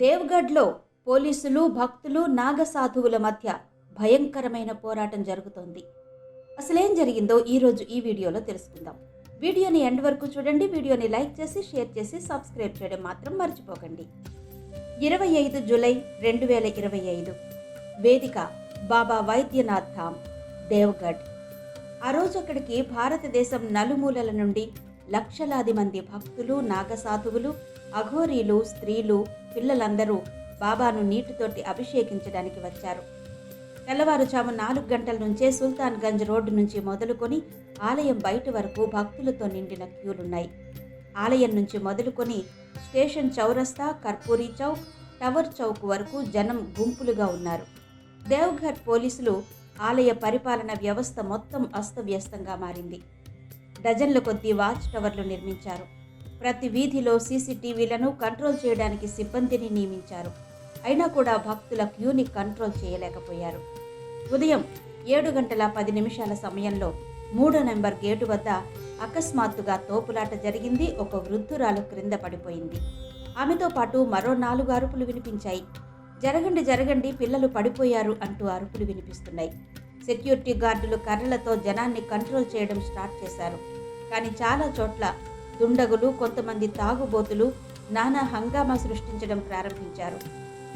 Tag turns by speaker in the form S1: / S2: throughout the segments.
S1: దేవ్గఢ్లో పోలీసులు భక్తులు నాగసాధువుల మధ్య భయంకరమైన పోరాటం జరుగుతోంది. అసలేం జరిగిందో ఈరోజు ఈ వీడియోలో తెలుసుకుందాం. వీడియోని ఎండ్ వరకు చూడండి వీడియోని లైక్ చేసి షేర్ చేసి సబ్స్క్రైబ్ చేయడం మాత్రం మర్చిపోకండి. ఇరవై ఐదు జూలై రెండు వేల ఇరవై ఐదు వేదిక బాబా వైద్యనాథ్ ధామ్ దేవ్గఢ్. ఆ రోజు అక్కడికి భారతదేశం నలుమూలల నుండి లక్షలాది మంది భక్తులు నాగసాధువులు అఘోరీలు స్త్రీలు పిల్లలందరూ బాబాను నీటితోటి అభిషేకించడానికి వచ్చారు. తెల్లవారుజాము నాలుగు గంటల నుంచే సుల్తాన్ గంజ్ రోడ్డు నుంచి మొదలుకొని ఆలయం బయట వరకు భక్తులతో నిండిన క్యూలున్నాయి. ఆలయం నుంచి మొదలుకొని స్టేషన్ చౌరస్తా కర్పూరీ చౌక్ టవర్ చౌక్ వరకు జనం గుంపులుగా ఉన్నారు. దేవ్ఘర్ పోలీసులు ఆలయ పరిపాలన వ్యవస్థ మొత్తం అస్తవ్యస్తంగా మారింది. డజన్ల కొద్దీ వాచ్ టవర్లు నిర్మించారు. ప్రతి వీధిలో సీసీటీవీలను కంట్రోల్ చేయడానికి సిబ్బందిని నియమించారు. అయినా కూడా భక్తుల క్యూని కంట్రోల్ చేయలేకపోయారు. ఉదయం ఏడు గంటల పది నిమిషాల సమయంలో మూడో నెంబర్ గేటు వద్ద అకస్మాత్తుగా తోపులాట జరిగింది. ఒక వృద్ధురాలు క్రింద పడిపోయింది. ఆమెతో పాటు మరో నాలుగు అరుపులు వినిపించాయి. జరగండి జరగండి పిల్లలు పడిపోయారు అంటూ అరుపులు వినిపిస్తున్నాయి. సెక్యూరిటీ గార్డులు కర్రలతో జనాన్ని కంట్రోల్ చేయడం స్టార్ట్ చేశారు. కానీ చాలా చోట్ల దుండగులు కొంతమంది తాగుబోతులు నానా హంగామా సృష్టించడం ప్రారంభించారు.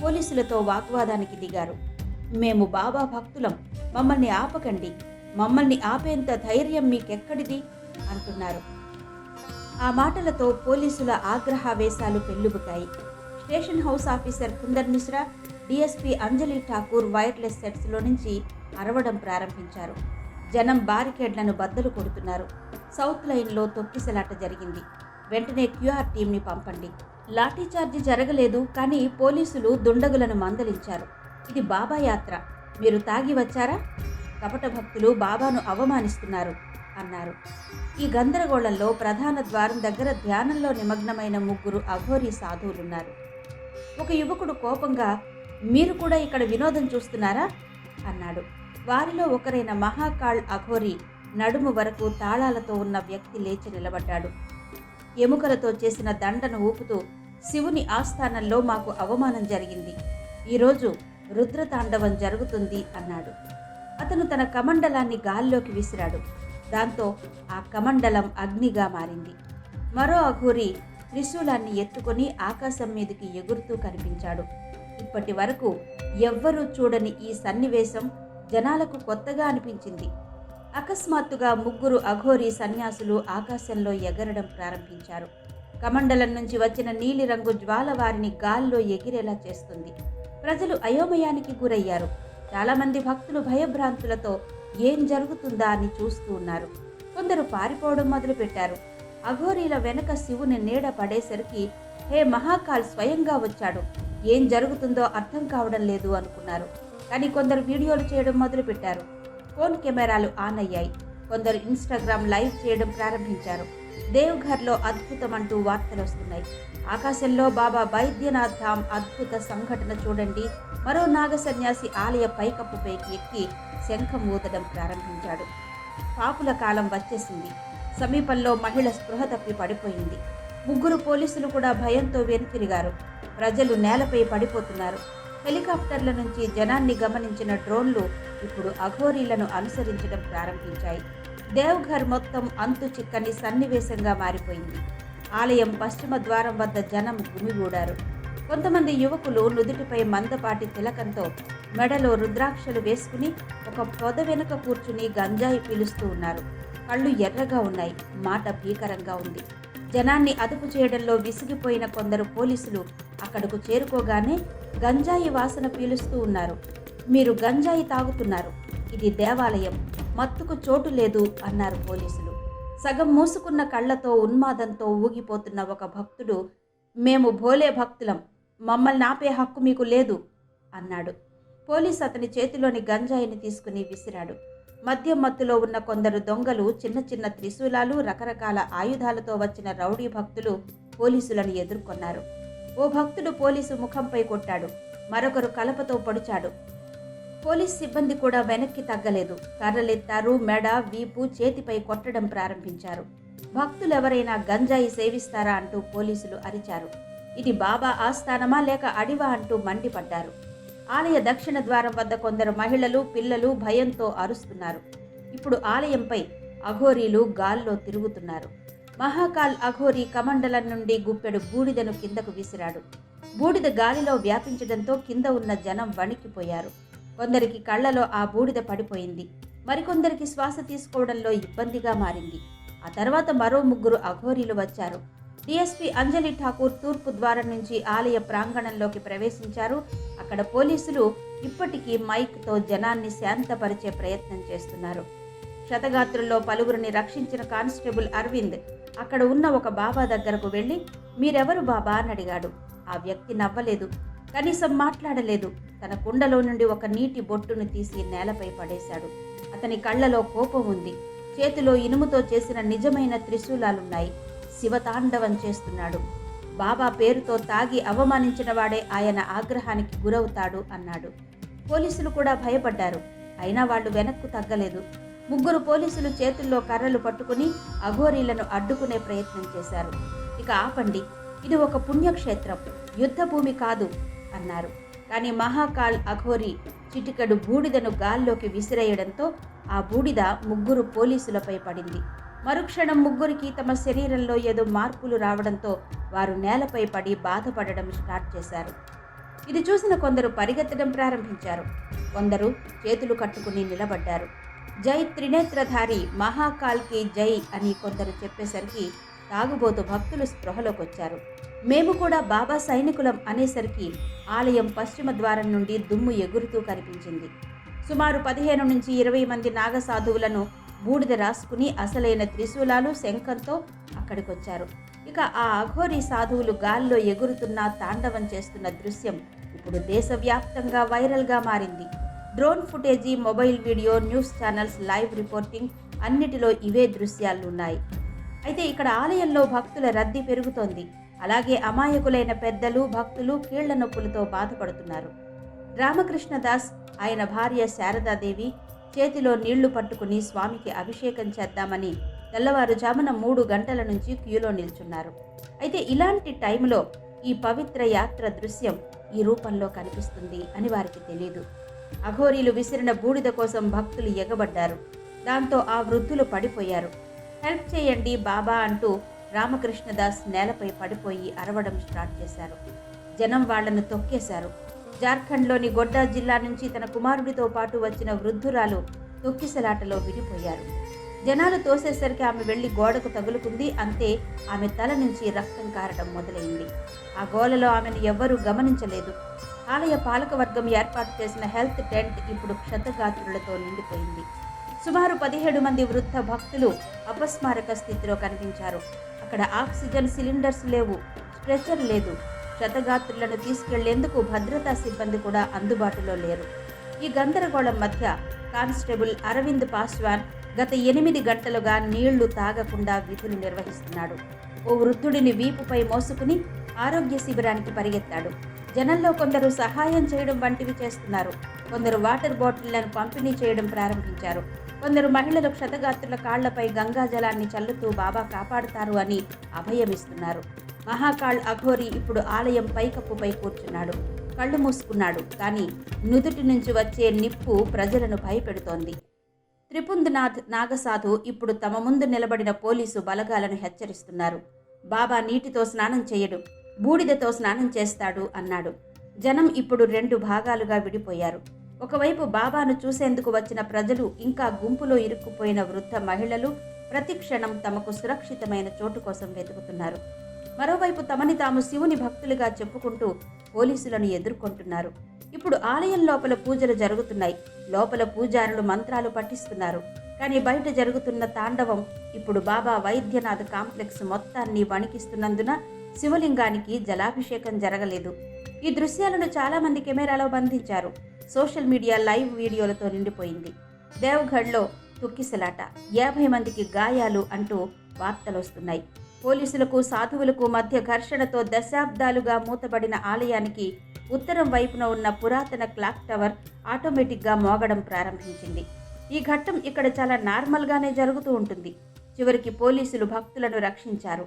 S1: పోలీసులతో వాగ్వాదానికి దిగారు. మేము బాబా భక్తులం మమ్మల్ని ఆపకండి మమ్మల్ని ఆపేంత ధైర్యం మీకెక్కడిది? అంటున్నారు. ఆ మాటలతో పోలీసుల ఆగ్రహావేశాలు పెళ్ళుబుతాయి station house officer Kundar Mishra DSP Anjali Thakur wireless సెట్స్లో నుంచి అరవడం ప్రారంభించారు. జనం బారికేడ్లను బద్దలు కొడుతున్నారు. సౌత్ లైన్లో తొక్కిసలాట జరిగింది. వెంటనే క్యూఆర్ టీంని పంపండి. లాఠీచార్జి జరగలేదు కానీ పోలీసులు దుండగులను మందలించారు. ఇది బాబా యాత్ర. మీరు తాగి వచ్చారా? కపట భక్తులు బాబాను అవమానిస్తున్నారు అన్నారు. ఈ గందరగోళంలో ప్రధాన ద్వారం దగ్గర ధ్యానంలో నిమగ్నమైన ముగ్గురు అఘోరీ సాధువులున్నారు. ఒక యువకుడు కోపంగా మీరు కూడా ఇక్కడ వినోదం చూస్తున్నారా? అన్నాడు. వారిలో ఒకరైన మహాకాళ్ అఘోరి నడుము వరకు తాళాలతో ఉన్న వ్యక్తి లేచి నిలబడ్డాడు. ఎముకలతో చేసిన దండను ఊపుతూ శివుని ఆస్థానంలో మాకు అవమానం జరిగింది. ఈరోజు రుద్రతాండవం జరుగుతుంది అన్నాడు. అతను తన కమండలాన్ని గాల్లోకి విసిరాడు. దాంతో ఆ కమండలం అగ్నిగా మారింది. మరో అఘోరి త్రిశూలాన్ని ఎత్తుకొని ఆకాశం మీదకి ఎగురుతూ కనిపించాడు. ఇప్పటి వరకు ఎవ్వరూ చూడని ఈ సన్నివేశం జనాలకు కొత్తగా అనిపించింది. అకస్మాత్తుగా ముగ్గురు అఘోరీ సన్యాసులు ఆకాశంలో ఎగరడం ప్రారంభించారు. కమండలం నుంచి వచ్చిన నీలిరంగు జ్వాల వారిని గాల్లో ఎగిరేలా చేస్తుంది. ప్రజలు అయోమయానికి గురయ్యారు. చాలామంది భక్తులు భయభ్రాంతులతో ఏం జరుగుతుందా అని చూస్తూ ఉన్నారు. కొందరు పారిపోవడం మొదలుపెట్టారు. అఘోరీల వెనక శివుని నీడ పడేసరికి హే మహాకాల్ స్వయంగా వచ్చాడు. ఏం జరుగుతుందో అర్థం కావడం లేదు అనుకున్నారు. కానీ కొందరు వీడియోలు చేయడం మొదలుపెట్టారు. ఫోన్ కెమెరాలు ఆన్ అయ్యాయి. కొందరు ఇన్స్టాగ్రామ్ లైవ్ చేయడం ప్రారంభించారు. దేవ్ఘర్లో అద్భుతం అంటూ వార్తలు వస్తున్నాయి. ఆకాశంలో బాబా బైద్యనాథ్ ధామ్ అద్భుత సంఘటన చూడండి. మరో నాగ సన్యాసి ఆలయ పైకప్పుపైకి ఎక్కి శంఖం ఊదడం ప్రారంభించాడు. పాపుల కాలం వచ్చేసింది. సమీపంలో మహిళ స్పృహ తప్పి పడిపోయింది. ముగ్గురు పోలీసులు కూడా భయంతో వెనుతిరిగారు. ప్రజలు నేలపై పడిపోతున్నారు. హెలికాప్టర్ల నుంచి జనాన్ని గమనించిన డ్రోన్లు ఇప్పుడు అఘోరీలను అనుసరించడం ప్రారంభించాయి. దేవ్ఘర్ మొత్తం అంతు చిక్కని సన్నివేశంగా మారిపోయింది. ఆలయం పశ్చిమ ద్వారం వద్ద జనం గుమిగూడారు. కొంతమంది యువకులు నుదుటిపై మందపాటి తిలకంతో మెడలో రుద్రాక్షలు వేసుకుని ఒక పొద వెనుక కూర్చుని గంజాయి పీలుస్తూ ఉన్నారు. కళ్ళు ఎర్రగా ఉన్నాయి. మాట భీకరంగా ఉంది. జనాన్ని అదుపు చేయడంలో విసిగిపోయిన కొందరు పోలీసులు అక్కడకు చేరుకోగానే గంజాయి వాసన పీలుస్తూ ఉన్నారు. మీరు గంజాయి తాగుతున్నారు. ఇది దేవాలయం. మత్తుకు చోటు లేదు అన్నారు పోలీసులు. సగం మూసుకున్న కళ్ళతో ఉన్మాదంతో ఊగిపోతున్న ఒక భక్తుడు మేము భోలే భక్తులం. మమ్మల్ని ఆపే హక్కు మీకు లేదు అన్నాడు. పోలీస్ అతని చేతిలోని గంజాయిని తీసుకుని విసిరాడు. మద్యం మత్తులో ఉన్న కొందరు దొంగలు చిన్న చిన్న త్రిశూలాలు రకరకాల ఆయుధాలతో వచ్చిన రౌడీ భక్తులు పోలీసులను ఎదుర్కొన్నారు. ఓ భక్తుడు పోలీసు ముఖంపై కొట్టాడు. మరొకరు కలపతో పొడిచాడు. పోలీస్ సిబ్బంది కూడా వెనక్కి తగ్గలేదు. కర్రలెత్తారు మెడ వీపు చేతిపై కొట్టడం ప్రారంభించారు. భక్తులెవరైనా గంజాయి సేవిస్తారా అంటూ పోలీసులు అరిచారు. ఇది బాబా ఆస్థానమా లేక అడివా అంటూ మండిపడ్డారు. ఆలయ దక్షిణ ద్వారం వద్ద కొందరు మహిళలు పిల్లలు భయంతో అరుస్తున్నారు. ఇప్పుడు ఆలయంపై అఘోరీలు గాల్లో తిరుగుతున్నారు. మహాకాల్ అఘోరీ కమండలం నుండి గుప్పెడు బూడిదను కిందకు విసిరాడు. బూడిద గాలిలో వ్యాపించడంతో కింద ఉన్న జనం వణికిపోయారు. కొందరికి కళ్ళలో ఆ బూడిద పడిపోయింది. మరికొందరికి శ్వాస తీసుకోవడంలో ఇబ్బందిగా మారింది. ఆ తర్వాత మరో ముగ్గురు అఘోరీలు వచ్చారు. డిఎస్పీ అంజలి ఠాకూర్ తూర్పు ద్వారం నుంచి ఆలయ ప్రాంగణంలోకి ప్రవేశించారు. అక్కడ పోలీసులు ఇప్పటికీ మైక్తో జనాన్ని శాంతపరిచే ప్రయత్నం చేస్తున్నారు. క్షతగాత్రుల్లో పలువురిని రక్షించిన కానిస్టేబుల్ అరవింద్ అక్కడ ఉన్న ఒక బాబా దగ్గరకు వెళ్ళి మీరెవరు బాబా అని అడిగాడు. ఆ వ్యక్తి నవ్వలేదు. కనీసం మాట్లాడలేదు. తన కుండలో నుండి ఒక నీటి బొట్టును తీసి నేలపై పడేశాడు. అతని కళ్ళలో కోపం ఉంది. చేతిలో ఇనుముతో చేసిన నిజమైన త్రిశూలాలున్నాయి. శివతాండవం చేస్తున్నాడు. బాబా పేరుతో తాగి అవమానించిన వాడే ఆయన ఆగ్రహానికి గురవుతాడు అన్నాడు. పోలీసులు కూడా భయపడ్డారు. అయినా వాళ్ళు వెనక్కు తగ్గలేదు. ముగ్గురు పోలీసులు చేతుల్లో కర్రలు పట్టుకుని అఘోరీలను అడ్డుకునే ప్రయత్నం చేశారు. ఇక ఆపండి. ఇది ఒక పుణ్యక్షేత్రం. యుద్ధ భూమి కాదు అన్నారు. కానీ మహాకాల్ అఘోరి చిటికడు బూడిదను గాల్లోకి విసిరేయడంతో ఆ బూడిద ముగ్గురు పోలీసులపై పడింది. మరుక్షణం ముగ్గురికి తమ శరీరంలో ఏదో మార్పులు రావడంతో వారు నేలపై పడి బాధపడడం స్టార్ట్ చేశారు. ఇది చూసిన కొందరు పరిగెత్తడం ప్రారంభించారు. కొందరు చేతులు కట్టుకుని నిలబడ్డారు. జై త్రినేత్రధారి మహాకాల్కి జై అని కొందరు చెప్పేసరికి తాగుబోతు భక్తులు స్పృహలోకి వచ్చారు మేము కూడా బాబా సైనికులం అనేసరికి ఆలయం పశ్చిమ ద్వారం నుండి దుమ్ము ఎగురుతూ కనిపించింది. సుమారు పదిహేను నుంచి ఇరవై మంది నాగసాధువులను బూడిద రాసుకుని అసలైన త్రిశూలాలు శంఖంతో అక్కడికొచ్చారు. ఇక ఆ అఘోరి సాధువులు గాల్లో ఎగురుతున్న తాండవం చేస్తున్న దృశ్యం ఇప్పుడు దేశవ్యాప్తంగా వైరల్గా మారింది. Drone footage mobile video news channels live reporting అన్నిటిలో ఇవే దృశ్యాలు ఉన్నాయి అయితే ఇక్కడ ఆలయంలో భక్తుల రద్దీ పెరుగుతోంది. అలాగే అమాయకులైన పెద్దలు భక్తులు కీళ్ళ నొప్పులతో బాధపడుతున్నారు. రామకృష్ణదాస్ ఆయన భార్య శారదాదేవి చేతిలో నీళ్ళు పట్టుకుని స్వామికి అభిషేకం చేద్దామని తెల్లవారుజామున మూడు గంటల నుంచి క్యూలో నిల్చున్నారు. అయితే ఇలాంటి టైంలో ఈ పవిత్ర యాత్ర దృశ్యం ఈ రూపంలో కనిపిస్తుంది అని వారికి తెలియదు అఘోరీలు విసిరిన బూడిద కోసం భక్తులు ఎగబడ్డారు. దాంతో ఆ వృద్ధులు పడిపోయారు. హెల్ప్ చేయండి బాబా అంటూ రామకృష్ణదాస్ నేలపై పడిపోయి అరవడం స్టార్ట్ చేశారు. జనం వాళ్ళను తొక్కేశారు. జార్ఖండ్లోని గొడ్డా జిల్లా నుంచి తన కుమారుడితో పాటు వచ్చిన వృద్ధురాలు తొక్కిసలాటలో విడిపోయారు. జనాలు తోసేసరికి ఆమె వెళ్ళి గోడకు తగులుకుంది. అంతే ఆమె తల నుంచి రక్తం కారడం మొదలైంది. ఆ గోలలో ఆమెను ఎవ్వరూ గమనించలేదు. ఆలయ పాలకవర్గం ఏర్పాటు చేసిన హెల్త్ టెంట్ ఇప్పుడు క్షతగాత్రులతో నిండిపోయింది. సుమారు పదిహేడు మంది వృద్ధ భక్తులు అపస్మారక స్థితిలో కనిపించారు. అక్కడ ఆక్సిజన్ సిలిండర్స్ లేవు. స్ట్రెచర్ లేదు. క్షతగాత్రులను తీసుకెళ్ళేందుకు భద్రతా సిబ్బంది కూడా అందుబాటులో లేరు. ఈ గందరగోళం మధ్య కానిస్టేబుల్ అరవింద్ పాస్వాన్ గత ఎనిమిది గంటలుగా నీళ్ళు తాగకుండా విధులు నిర్వహిస్తున్నాడు. ఓ వృద్ధుడిని వీపుపై మోసుకుని ఆరోగ్య శిబిరానికి పరిగెత్తాడు. జనంలో కొందరు సహాయం చేయడం వంటివి చేస్తున్నారు. కొందరు వాటర్ బాటిళ్ళను పంపిణీ చేయడం ప్రారంభించారు. కొందరు మహిళలు క్షతగాత్రుల కాళ్ళపై గంగా జలాన్ని చల్లుతూ బాబా కాపాడుతారు అని అభయమిస్తున్నారు. మహాకాళ్ అఘోరి ఇప్పుడు ఆలయం పైకప్పుపై కూర్చున్నాడు. కళ్ళు మూసుకున్నాడు. కానీ నుదుటి నుంచి వచ్చే నిప్పు ప్రజలను భయపెడుతోంది. త్రిపుంద్నాథ్ నాగసాధు ఇప్పుడు తమ ముందు నిలబడిన పోలీసు బలగాలను హెచ్చరిస్తున్నారు. బాబా నీటితో స్నానం చేయడు. బూడిదతో స్నానం చేస్తాడు అన్నాడు. జనం ఇప్పుడు రెండు భాగాలుగా విడిపోయారు. ఒకవైపు బాబాను చూసేందుకు వచ్చిన ప్రజలు ఇంకా గుంపులో ఇరుక్కుపోయిన వృద్ధ మహిళలు ప్రతి క్షణం తమకు సురక్షితమైన చోటు కోసం వెతుకుతున్నారు. మరోవైపు తమని తాము శివుని భక్తులుగా చెప్పుకుంటూ పోలీసులను ఎదుర్కొంటున్నారు. ఇప్పుడు ఆలయం లోపల పూజలు జరుగుతున్నాయి. లోపల పూజారులు మంత్రాలు పఠిస్తున్నారు. కానీ బయట జరుగుతున్న తాండవం ఇప్పుడు బాబా వైద్యనాథ్ కాంప్లెక్స్ మొత్తాన్ని వణికిస్తున్నందున శివలింగానికి జలాభిషేకం జరగలేదు. ఈ దృశ్యాలను చాలామంది కెమెరాలో బంధించారు. సోషల్ మీడియా లైవ్ వీడియోలతో నిండిపోయింది. దేవ్గఢ్లో తుక్కిసలాట. యాభై మందికి గాయాలు అంటూ వార్తలు వస్తున్నాయి పోలీసులకు సాధువులకు మధ్య ఘర్షణతో దశాబ్దాలుగా మూతబడిన ఆలయానికి ఉత్తరం వైపున ఉన్న పురాతన క్లాక్ టవర్ ఆటోమేటిక్గా మోగడం ప్రారంభించింది. ఈ ఘట్టం ఇక్కడ చాలా నార్మల్గానే జరుగుతూ ఉంటుంది. చివరికి పోలీసులు భక్తులను రక్షించారు.